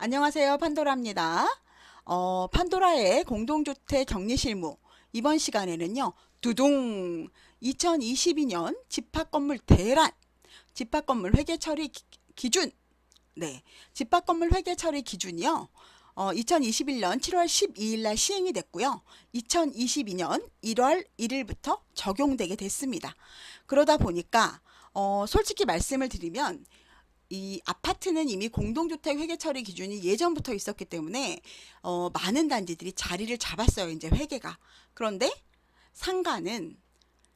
안녕하세요. 판도라입니다. 어, 판도라의 공동주택 격리 실무. 이번 시간에는요, 두둥! 2022년 집합건물 대란! 집합건물 회계 처리 기- 기준! 네. 집합건물 회계 처리 기준이요. 어, 2021년 7월 12일 날 시행이 됐고요. 2022년 1월 1일부터 적용되게 됐습니다. 그러다 보니까, 어, 솔직히 말씀을 드리면, 이 아파트는 이미 공동주택 회계 처리 기준이 예전부터 있었기 때문에 어, 많은 단지들이 자리를 잡았어요. 이제 회계가. 그런데 상가는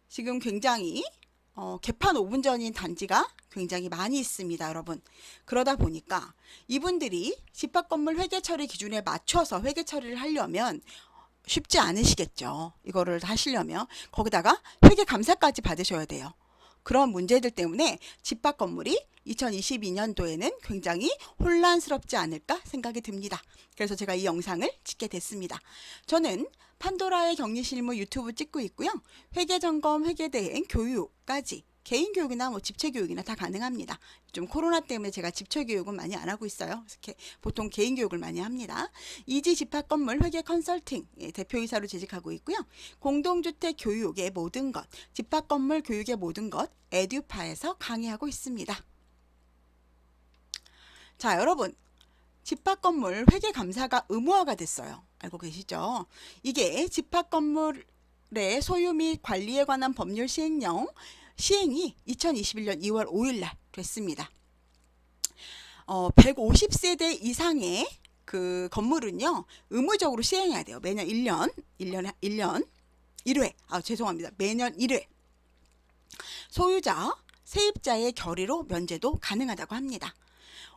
지금 굉장히 어, 개판 5분 전인 단지가 굉장히 많이 있습니다, 여러분. 그러다 보니까 이분들이 집합 건물 회계 처리 기준에 맞춰서 회계 처리를 하려면 쉽지 않으시겠죠. 이거를 하시려면 거기다가 회계 감사까지 받으셔야 돼요. 그런 문제들 때문에 집합 건물이 2022년도에는 굉장히 혼란스럽지 않을까 생각이 듭니다. 그래서 제가 이 영상을 찍게 됐습니다. 저는 판도라의 격리실무 유튜브 찍고 있고요. 회계점검, 회계대행, 교육까지 개인 교육이나 뭐 집체 교육이나 다 가능합니다. 좀 코로나 때문에 제가 집체 교육은 많이 안 하고 있어요. 이렇게 보통 개인 교육을 많이 합니다. 이지 집합 건물 회계 컨설팅 예, 대표이사로 재직하고 있고요. 공동주택 교육의 모든 것, 집합 건물 교육의 모든 것 에듀파에서 강의하고 있습니다. 자, 여러분. 집합 건물 회계 감사가 의무화가 됐어요. 알고 계시죠? 이게 집합 건물의 소유 및 관리에 관한 법률 시행령 시행이 2021년 2월 5일 날 됐습니다. 어, 150세대 이상의 그 건물은요, 의무적으로 시행해야 돼요. 매년 1년, 1년에 1년 1회. 아, 죄송합니다. 매년 1회. 소유자, 세입자의 결의로 면제도 가능하다고 합니다.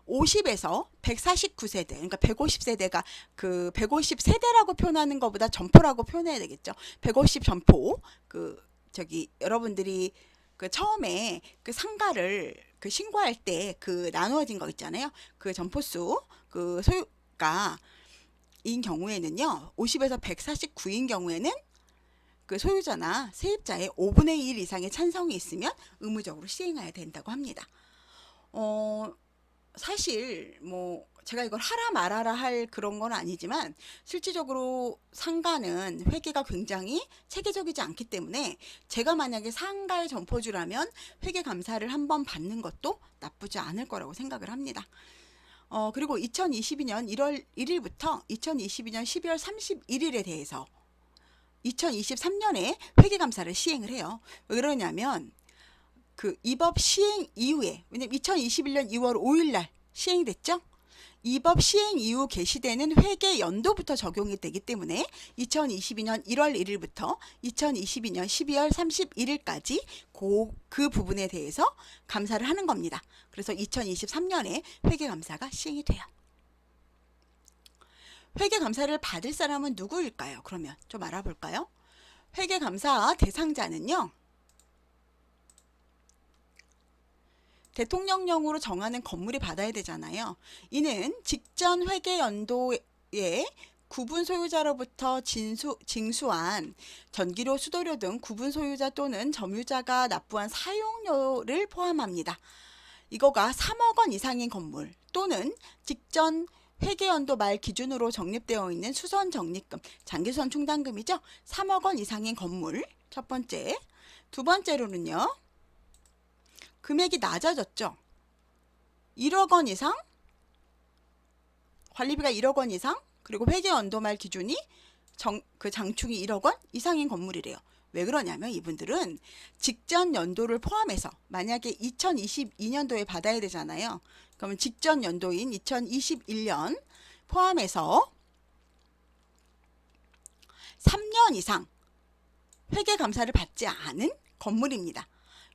50에서 149세대, 그러니까 150세대가 그 150세대라고 표현하는 것보다 점포라고 표현해야 되겠죠. 150 점포, 그 저기 여러분들이 그 처음에 그 상가를 그 신고할 때 그 나누어진 거 있잖아요. 그 점포수, 그 소유가 인 경우에는요, 50에서 149인 경우에는 그 소유자나 세입자의 5분의 1 이상의 찬성이 있으면 의무적으로 시행해야 된다고 합니다. 어, 사실 뭐 제가 이걸 하라 말아라 할 그런 건 아니지만 실질적으로 상가는 회계가 굉장히 체계적이지 않기 때문에 제가 만약에 상가의 점포주라면 회계 감사를 한번 받는 것도 나쁘지 않을 거라고 생각을 합니다. 어, 그리고 2022년 1월 1일부터 2022년 12월 31일에 대해서 2023년에 회계 감사를 시행을 해요. 왜 그러냐면 그 입법 시행 이후에 왜냐면 2021년 2월 5일 날 시행이 됐죠? 입법 시행 이후 개시되는 회계 연도부터 적용이 되기 때문에 2022년 1월 1일부터 2022년 12월 31일까지 그, 그 부분에 대해서 감사를 하는 겁니다. 그래서 2023년에 회계 감사가 시행이 돼요. 회계 감사를 받을 사람은 누구일까요? 그러면 좀 알아볼까요? 회계 감사 대상자는요. 대통령령으로 정하는 건물이 받아야 되잖아요. 이는 직전 회계 연도에 구분 소유자로부터 진수, 징수한 전기료, 수도료 등 구분 소유자 또는 점유자가 납부한 사용료를 포함합니다. 이거가 3억 원 이상인 건물 또는 직전 회계연도 말 기준으로 적립되어 있는 수선 적립금, 장기수선 충당금이죠. 3억 원 이상인 건물 첫 번째. 두 번째로는요. 금액이 낮아졌죠. 1억 원 이상 관리비가 1억 원 이상 그리고 회계 연도말 기준이 정, 그 장축이 1억 원 이상인 건물이래요. 왜 그러냐면 이분들은 직전 연도를 포함해서 만약에 2022년도에 받아야 되잖아요. 그러면 직전 연도인 2021년 포함해서 3년 이상 회계 감사를 받지 않은 건물입니다.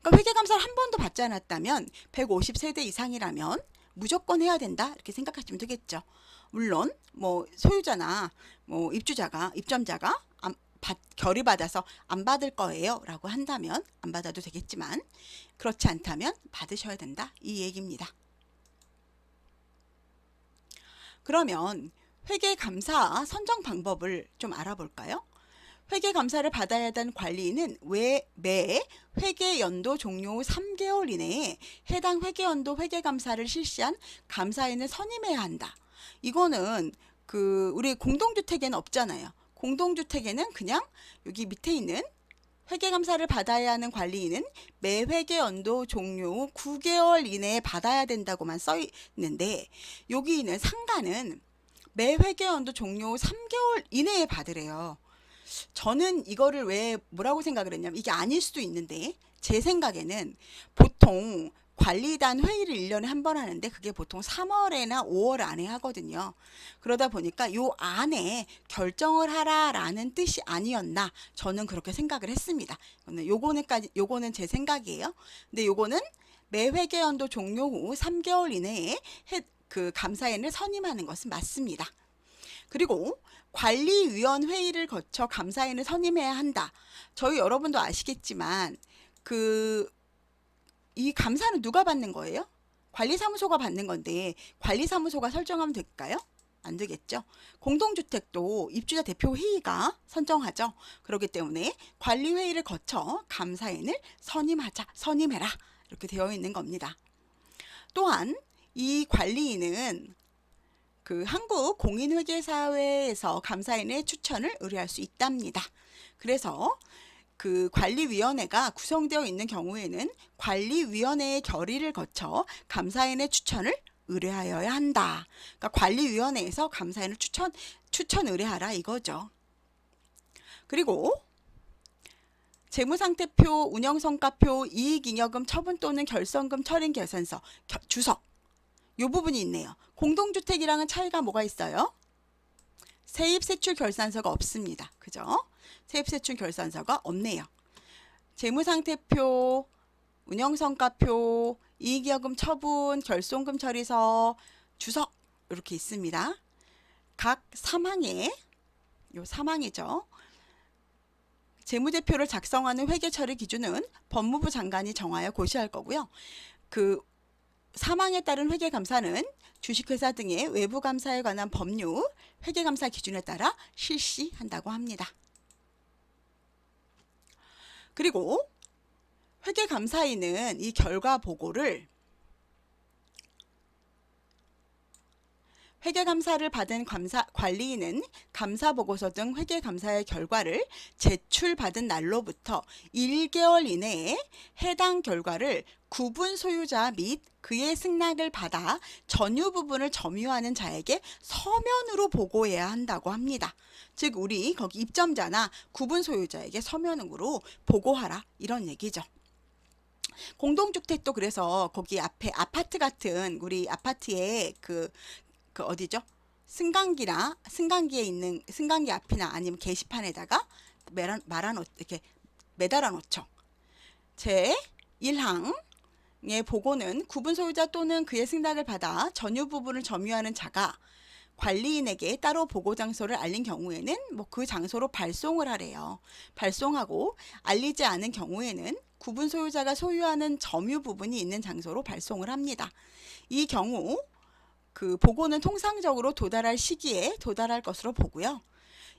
그러니까 회계 감사를 한 번도 받지 않았다면 150세대 이상이라면 무조건 해야 된다 이렇게 생각하시면 되겠죠. 물론 뭐 소유자나 뭐 입주자가 입점자가 안, 받, 결의 받아서 안 받을 거예요라고 한다면 안 받아도 되겠지만 그렇지 않다면 받으셔야 된다 이 얘기입니다. 그러면 회계 감사 선정 방법을 좀 알아볼까요? 회계 감사를 받아야 하는 관리인은 왜 매 회계 연도 종료 후 3개월 이내에 해당 회계 연도 회계 감사를 실시한 감사인을 선임해야 한다. 이거는 그 우리 공동주택에는 없잖아요. 공동주택에는 그냥 여기 밑에 있는 회계감사를 받아야 하는 관리인은 매 회계 연도 종료 후 9개월 이내에 받아야 된다고만 써 있는데 여기 있는 상가는 매 회계 연도 종료 후 3개월 이내에 받으래요. 저는 이거를 왜 뭐라고 생각을 했냐면 이게 아닐 수도 있는데 제 생각에는 보통 관리단 회의를 1년에 한 번 하는데 그게 보통 3월에나 5월 안에 하거든요. 그러다 보니까 요 안에 결정을 하라라는 뜻이 아니었나 저는 그렇게 생각을 했습니다. 요거는 요거는까지 요거는 제 생각이에요. 근데 요거는 매 회계 연도 종료 후 3개월 이내에 해, 그 감사인을 선임하는 것은 맞습니다. 그리고 관리위원 회의를 거쳐 감사인을 선임해야 한다. 저희 여러분도 아시겠지만 그 이 감사는 누가 받는 거예요? 관리사무소가 받는 건데 관리사무소가 설정하면 될까요? 안 되겠죠. 공동주택도 입주자 대표 회의가 선정하죠. 그렇기 때문에 관리 회의를 거쳐 감사인을 선임하자, 선임해라 이렇게 되어 있는 겁니다. 또한 이 관리인은 그 한국 공인회계사회에서 감사인의 추천을 의뢰할 수 있답니다. 그래서 그 관리위원회가 구성되어 있는 경우에는 관리위원회의 결의를 거쳐 감사인의 추천을 의뢰하여야 한다. 그러니까 관리위원회에서 감사인을 추천 추천 의뢰하라 이거죠. 그리고 재무상태표, 운영성과표, 이익잉여금 처분 또는 결성금 처리 계산서, 겨- 주석 요 부분이 있네요. 공동주택이랑은 차이가 뭐가 있어요? 세입세출 결산서가 없습니다. 그죠? 세입세출 결산서가 없네요. 재무상태표, 운영성과표, 이익여금 처분, 결손금 처리서, 주석 이렇게 있습니다. 각 사망에 요 사망이죠. 재무제표를 작성하는 회계 처리 기준은 법무부 장관이 정하여 고시할 거고요. 그 사망에 따른 회계 감사는 주식회사 등의 외부 감사에 관한 법률 회계 감사 기준에 따라 실시한다고 합니다. 그리고 회계 감사인은 이 결과 보고를 회계 감사를 받은 감사 관리인은 감사 보고서 등 회계 감사의 결과를 제출받은 날로부터 1개월 이내에 해당 결과를 구분 소유자 및 그의 승낙을 받아 전유 부분을 점유하는 자에게 서면으로 보고해야 한다고 합니다. 즉 우리 거기 입점자나 구분 소유자에게 서면으로 보고하라 이런 얘기죠. 공동주택도 그래서 거기 앞에 아파트 같은 우리 아파트에 그, 그 어디죠? 승강기나 승강기에 있는 승강기 앞이나 아니면 게시판에다가 말아 놓 이렇게 매달아 놓죠. 제 1항의 보고는 구분 소유자 또는 그의 승낙을 받아 전유 부분을 점유하는 자가 관리인에게 따로 보고 장소를 알린 경우에는 뭐 그 장소로 발송을 하래요. 발송하고 알리지 않은 경우에는 구분 소유자가 소유하는 점유 부분이 있는 장소로 발송을 합니다. 이 경우 그 보고는 통상적으로 도달할 시기에 도달할 것으로 보고요.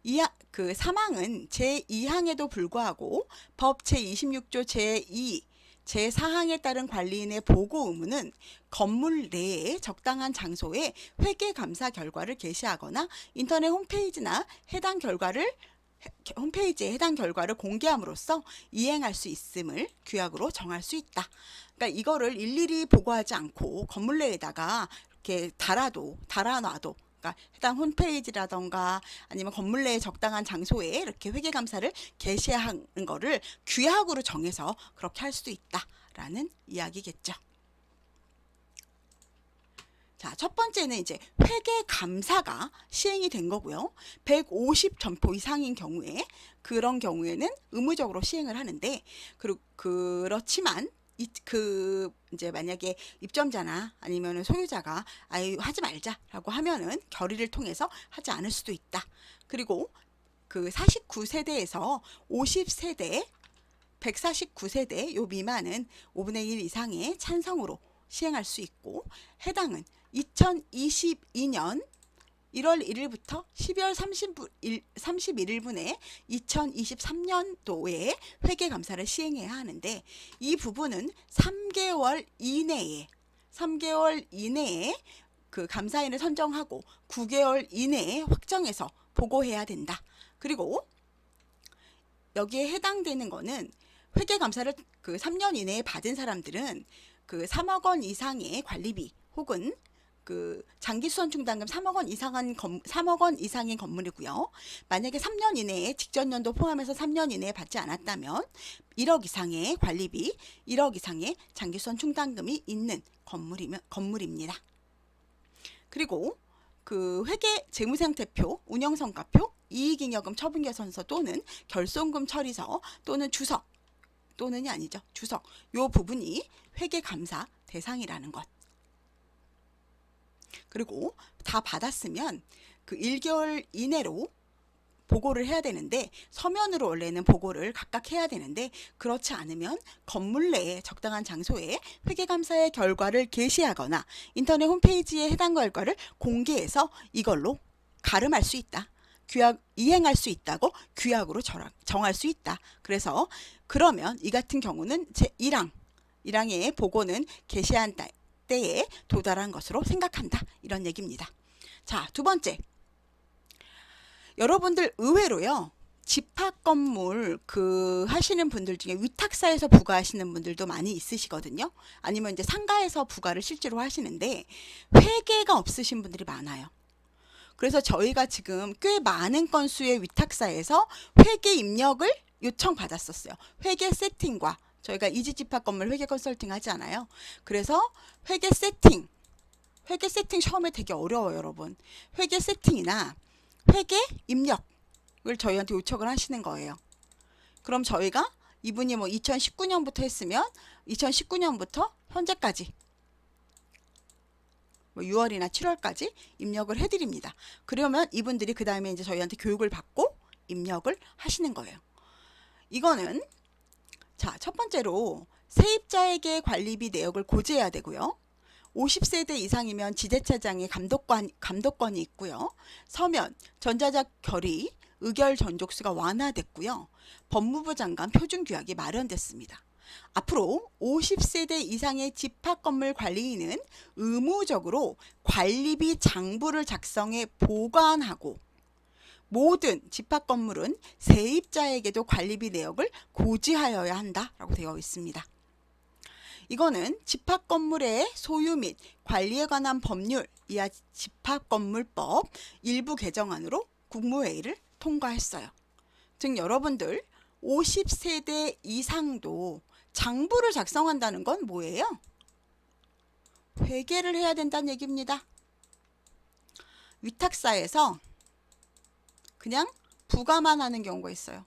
이그 사망은 제2항에도 불구하고 법 제26조 제2 제4항에 따른 관리인의 보고 의무는 건물 내에 적당한 장소에 회계 감사 결과를 게시하거나 인터넷 홈페이지나 해당 결과를 해- 홈페이지에 해당 결과를 공개함으로써 이행할 수 있음을 규약으로 정할 수 있다. 그러니까 이거를 일일이 보고하지 않고 건물 내에다가 이렇게 달아도 달아놔도 그러니까 해당 홈페이지라던가 아니면 건물 내에 적당한 장소에 이렇게 회계 감사를 게시하는 거를 규약으로 정해서 그렇게 할 수도 있다라는 이야기겠죠. 자, 첫 번째는 이제 회계 감사가 시행이 된 거고요. 150 점포 이상인 경우에 그런 경우에는 의무적으로 시행을 하는데 그렇지만 이, 그 이제 만약에 입점자나 아니면은 소유자가 아유 하지 말자라고 하면은 결의를 통해서 하지 않을 수도 있다. 그리고 그 49세대에서 50세대 149세대 요 미만은 5분의 1 이상의 찬성으로 시행할 수 있고 해당은 2022년 1월 1일부터 12월 30일, 31일분에 2023년도에 회계 감사를 시행해야 하는데 이 부분은 3개월 이내에 3개월 이내에 그 감사인을 선정하고 9개월 이내에 확정해서 보고해야 된다. 그리고 여기에 해당되는 거는 회계 감사를 그 3년 이내에 받은 사람들은 그 3억 원 이상의 관리비 혹은 그 장기 수선 충당금 3억 원 이상한 건 3억 원 이상인 건물이고요. 만약에 3년 이내에 직전 연도 포함해서 3년 이내에 받지 않았다면 1억 이상의 관리비, 1억 이상의 장기 수선 충당금이 있는 건물이면 건물입니다. 그리고 그 회계 재무상태표, 운영성과표, 이익잉여금 처분계산서 또는 결손금 처리서 또는 주석 또는이 아니죠. 주석. 요 부분이 회계 감사 대상이라는 것. 그리고 다 받았으면 그 1개월 이내로 보고를 해야 되는데 서면으로 원래는 보고를 각각 해야 되는데 그렇지 않으면 건물 내에 적당한 장소에 회계감사의 결과를 게시하거나 인터넷 홈페이지에 해당 결과를 공개해서 이걸로 가름할 수 있다. 규약 이행할 수 있다고 규약으로 정할- 수 있다. 그래서 그러면 이 같은 경우는 제 1항 1항의 보고는 게시한 때- 때에 도달한 것으로 생각한다. 이런 얘기입니다. 자, 두 번째. 여러분들 의외로요. 집합 건물 그 하시는 분들 중에 위탁사에서 부과하시는 분들도 많이 있으시거든요. 아니면 이제 상가에서 부과를 실제로 하시는데 회계가 없으신 분들이 많아요. 그래서 저희가 지금 꽤 많은 건수의 위탁사에서 회계 입력을 요청 받았었어요. 회계 세팅과 저희가 이지 집합 건물 회계 컨설팅 하지 않아요. 그래서 회계 세팅, 회계 세팅 처음에 되게 어려워요, 여러분. 회계 세팅이나 회계 입력을 저희한테 요청을 하시는 거예요. 그럼 저희가 이분이 뭐 2019년부터 했으면 2019년부터 현재까지 뭐 6월이나 7월까지 입력을 해드립니다. 그러면 이분들이 그 다음에 이제 저희한테 교육을 받고 입력을 하시는 거예요. 이거는 자, 첫 번째로 세입자에게 관리비 내역을 고지해야 되고요. 50세대 이상이면 지자체장의 감독관, 감독권이 있고요. 서면, 전자적 결의, 의결 전족수가 완화됐고요. 법무부 장관 표준규약이 마련됐습니다. 앞으로 50세대 이상의 집합 건물 관리인은 의무적으로 관리비 장부를 작성해 보관하고 모든 집합 건물은 세입자에게도 관리비 내역을 고지하여야 한다라고 되어 있습니다. 이거는 집합 건물의 소유 및 관리에 관한 법률 이하 집합 건물법 일부 개정안으로 국무회의를 통과했어요. 즉 여러분들 50세대 이상도 장부를 작성한다는 건 뭐예요? 회계를 해야 된다는 얘기입니다. 위탁사에서 그냥 부가만 하는 경우가 있어요.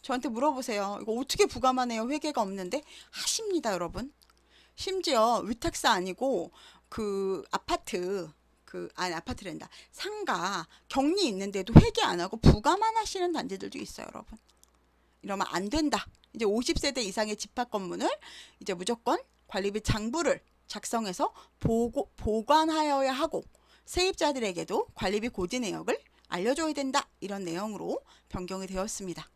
저한테 물어보세요. 이거 어떻게 부가만 해요? 회계가 없는데 하십니다, 여러분. 심지어 위탁사 아니고 그 아파트 그 아니 아파트랜다 상가 격리 있는데도 회계 안 하고 부가만 하시는 단지들도 있어요, 여러분. 이러면 안 된다. 이제 50세대 이상의 집합 건물을 이제 무조건 관리비 장부를 작성해서 보고, 보관하여야 하고 세입자들에게도 관리비 고지 내역을 알려줘야 된다. 이런 내용으로 변경이 되었습니다.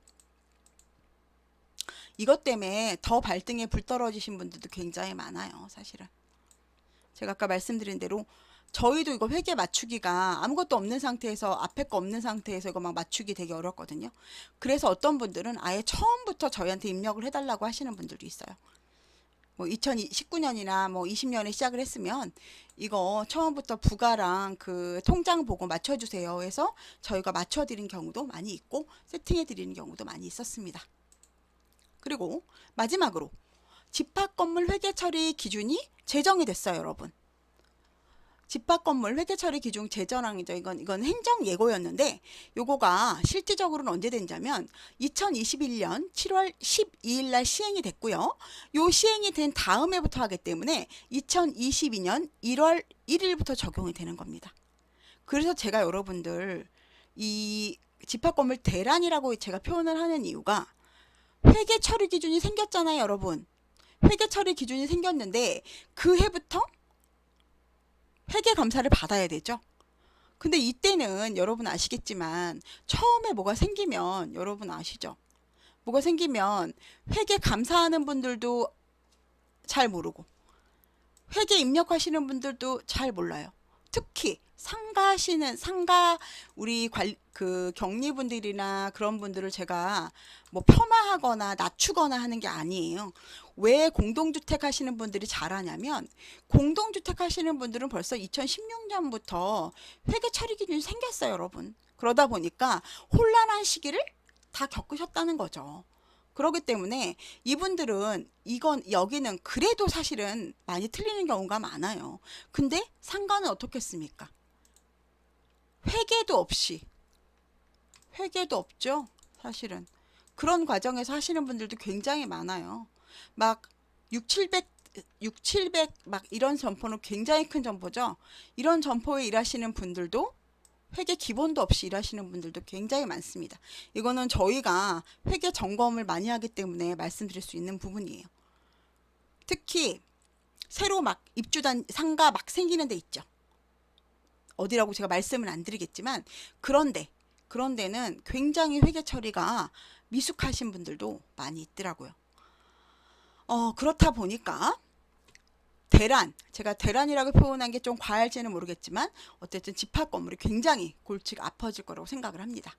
이것 때문에 더 발등에 불 떨어지신 분들도 굉장히 많아요. 사실은. 제가 아까 말씀드린 대로 저희도 이거 회계 맞추기가 아무것도 없는 상태에서 앞에 거 없는 상태에서 이거 막 맞추기 되게 어렵거든요. 그래서 어떤 분들은 아예 처음부터 저희한테 입력을 해달라고 하시는 분들도 있어요. 뭐 2019년이나 뭐 20년에 시작을 했으면 이거 처음부터 부가랑 그 통장 보고 맞춰주세요 해서 저희가 맞춰드린 경우도 많이 있고 세팅해드리는 경우도 많이 있었습니다. 그리고 마지막으로 집합 건물 회계 처리 기준이 제정이 됐어요, 여러분. 집합 건물 회계 처리 기준 제정항이죠. 이건 이건 행정 예고였는데 요거가 실질적으로는 언제 된자면 2021년 7월 12일 날 시행이 됐고요. 요 시행이 된 다음 해부터 하기 때문에 2022년 1월 1일부터 적용이 되는 겁니다. 그래서 제가 여러분들 이 집합 건물 대란이라고 제가 표현을 하는 이유가 회계 처리 기준이 생겼잖아요, 여러분. 회계 처리 기준이 생겼는데 그 해부터 회계 감사를 받아야 되죠. 근데 이때는 여러분 아시겠지만 처음에 뭐가 생기면 여러분 아시죠? 뭐가 생기면 회계 감사하는 분들도 잘 모르고 회계 입력하시는 분들도 잘 몰라요. 특히 상가시는 상가 우리 관그 격리분들이나 그런 분들을 제가 뭐 폄하하거나 낮추거나 하는 게 아니에요. 왜 공동주택 하시는 분들이 잘하냐면 공동주택 하시는 분들은 벌써 2016년부터 회계 처리 기준이 생겼어요, 여러분. 그러다 보니까 혼란한 시기를 다 겪으셨다는 거죠. 그렇기 때문에 이분들은 이건 여기는 그래도 사실은 많이 틀리는 경우가 많아요. 근데 상가는 어떻겠습니까? 회계도 없이 회계도 없죠. 사실은 그런 과정에서 하시는 분들도 굉장히 많아요. 막 6, 700 6, 700 막 이런 점포는 굉장히 큰 점포죠. 이런 점포에 일하시는 분들도 회계 기본도 없이 일하시는 분들도 굉장히 많습니다. 이거는 저희가 회계 점검을 많이 하기 때문에 말씀드릴 수 있는 부분이에요. 특히 새로 막 입주단 상가 막 생기는 데 있죠. 어디라고 제가 말씀을 안 드리겠지만 그런데 그런 데는 굉장히 회계 처리가 미숙하신 분들도 많이 있더라고요. 어, 그렇다 보니까 대란, 제가 대란이라고 표현한 게 좀 과할지는 모르겠지만 어쨌든 집합 건물이 굉장히 골치가 아파질 거라고 생각을 합니다.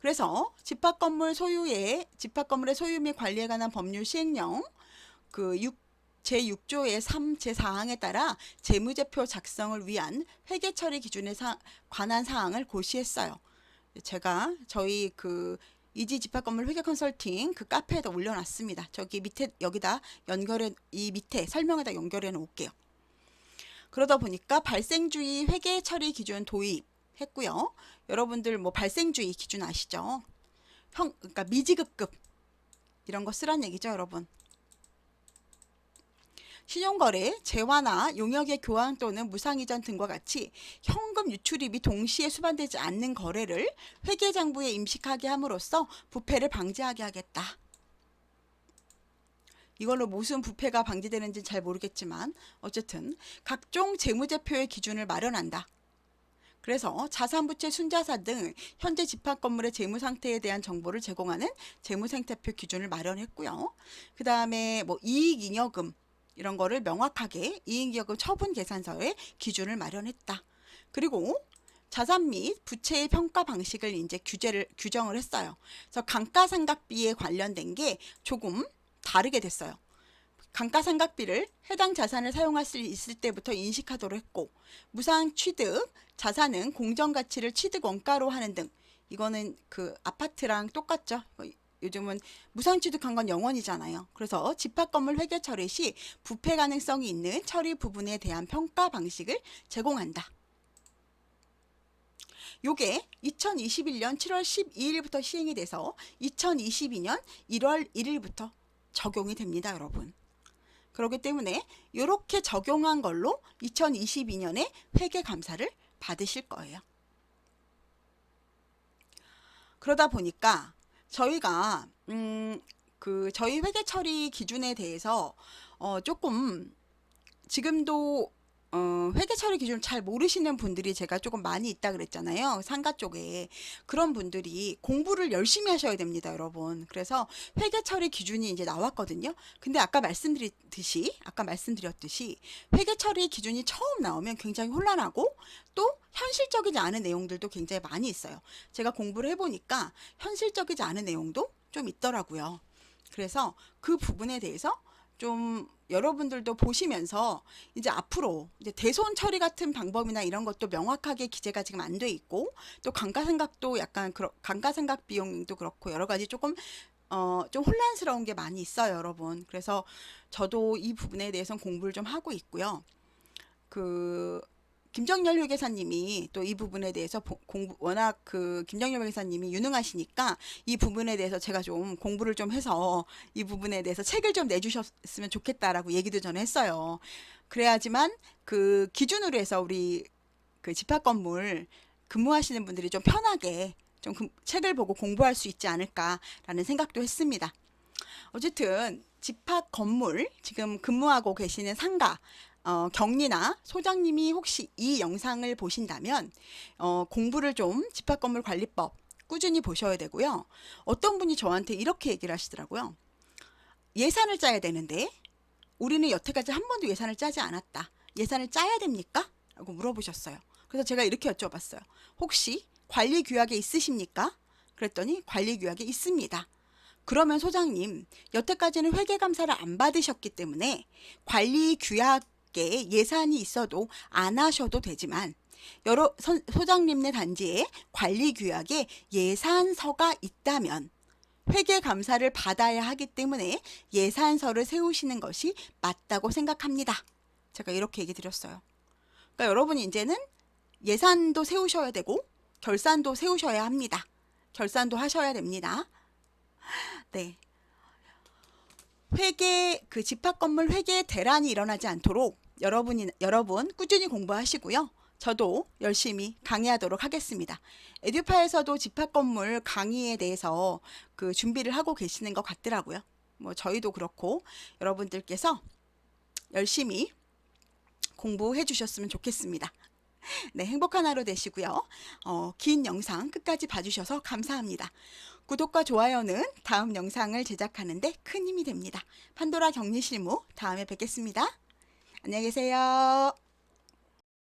그래서 집합 건물 소유의 집합 건물의 소유 및 관리에 관한 법률 시행령 그 6, 제6조의 3, 제4항에 따라 재무제표 작성을 위한 회계 처리 기준에 사, 관한 사항을 고시했어요. 제가 저희 그 이지 집합 건물 회계 컨설팅 그 카페에다 올려놨습니다. 저기 밑에 여기다 연결해 이 밑에 설명에다 연결해 놓을게요. 그러다 보니까 발생주의 회계 처리 기준 도입했고요. 여러분들 뭐 발생주의 기준 아시죠? 형 그러니까 미지급급 이런 거 쓰란 얘기죠, 여러분. 신용거래, 재화나 용역의 교환 또는 무상이전 등과 같이 현금 유출입이 동시에 수반되지 않는 거래를 회계장부에 임식하게 함으로써 부패를 방지하게 하겠다. 이걸로 무슨 부패가 방지되는지 잘 모르겠지만 어쨌든 각종 재무제표의 기준을 마련한다. 그래서 자산부채 순자사 등 현재 집합 건물의 재무 상태에 대한 정보를 제공하는 재무상태표 기준을 마련했고요. 그 다음에 뭐 이익잉여금 이런 거를 명확하게 이익여금 처분 계산서에 기준을 마련했다. 그리고 자산 및 부채의 평가 방식을 이제 규제를 규정을 했어요. 그래서 감가상각비에 관련된 게 조금 다르게 됐어요. 감가상각비를 해당 자산을 사용할 수 있을 때부터 인식하도록 했고 무상 취득 자산은 공정 가치를 취득 원가로 하는 등 이거는 그 아파트랑 똑같죠. 요즘은 무상 취득한 건 영원이잖아요. 그래서 집합 건물 회계 처리 시 부패 가능성이 있는 처리 부분에 대한 평가 방식을 제공한다. 요게 2021년 7월 12일부터 시행이 돼서 2022년 1월 1일부터 적용이 됩니다, 여러분. 그렇기 때문에 이렇게 적용한 걸로 2022년에 회계 감사를 받으실 거예요. 그러다 보니까 저희가 음, 그 저희 회계 처리 기준에 대해서 어, 조금 지금도 어, 회계 처리 기준을 잘 모르시는 분들이 제가 조금 많이 있다 그랬잖아요. 상가 쪽에. 그런 분들이 공부를 열심히 하셔야 됩니다, 여러분. 그래서 회계 처리 기준이 이제 나왔거든요. 근데 아까 말씀드렸듯이, 아까 말씀드렸듯이 회계 처리 기준이 처음 나오면 굉장히 혼란하고 또 현실적이지 않은 내용들도 굉장히 많이 있어요. 제가 공부를 해보니까 현실적이지 않은 내용도 좀 있더라고요. 그래서 그 부분에 대해서 좀 여러분들도 보시면서 이제 앞으로 이제 대손 처리 같은 방법이나 이런 것도 명확하게 기재가 지금 안 돼 있고 또 감가상각도 약간 그러, 감가상각 비용도 그렇고 여러 가지 조금 어, 좀 혼란스러운 게 많이 있어요, 여러분. 그래서 저도 이 부분에 대해서 공부를 좀 하고 있고요. 그 김정열 회계사님이 또 이 부분에 대해서 공부 워낙 그 김정열 회계사님이 유능하시니까 이 부분에 대해서 제가 좀 공부를 좀 해서 이 부분에 대해서 책을 좀 내주셨으면 좋겠다라고 얘기도 전에 했어요. 그래야지만 그 기준으로 해서 우리 그 집합 건물 근무하시는 분들이 좀 편하게 좀 그 책을 보고 공부할 수 있지 않을까라는 생각도 했습니다. 어쨌든 집합 건물 지금 근무하고 계시는 상가 어, 격리나 소장님이 혹시 이 영상을 보신다면 어, 공부를 좀 집합건물 관리법 꾸준히 보셔야 되고요. 어떤 분이 저한테 이렇게 얘기를 하시더라고요. 예산을 짜야 되는데 우리는 여태까지 한 번도 예산을 짜지 않았다. 예산을 짜야 됩니까? 라고 물어보셨어요. 그래서 제가 이렇게 여쭤봤어요. 혹시 관리 규약에 있으십니까? 그랬더니 관리 규약에 있습니다. 그러면 소장님, 여태까지는 회계 감사를 안 받으셨기 때문에 관리 규약 에 예산이 있어도 안 하셔도 되지만 여러 선- 소장님네 단지에 관리 규약에 예산서가 있다면 회계 감사를 받아야 하기 때문에 예산서를 세우시는 것이 맞다고 생각합니다. 제가 이렇게 얘기 드렸어요. 그러니까 여러분이 이제는 예산도 세우셔야 되고 결산도 세우셔야 합니다. 결산도 하셔야 됩니다. 네. 회계 그 집합 건물 회계 대란이 일어나지 않도록 여러분이 여러분 꾸준히 공부하시고요. 저도 열심히 강의하도록 하겠습니다. 에듀파에서도 집합 건물 강의에 대해서 그 준비를 하고 계시는 것 같더라고요. 뭐 저희도 그렇고 여러분들께서 열심히 공부해 주셨으면 좋겠습니다. 네, 행복한 하루 되시고요. 어, 긴 영상 끝까지 봐주셔서 감사합니다. 구독과 좋아요는 다음 영상을 제작하는데 큰 힘이 됩니다. 판도라 격리 실무 다음에 뵙겠습니다. 안녕히 계세요.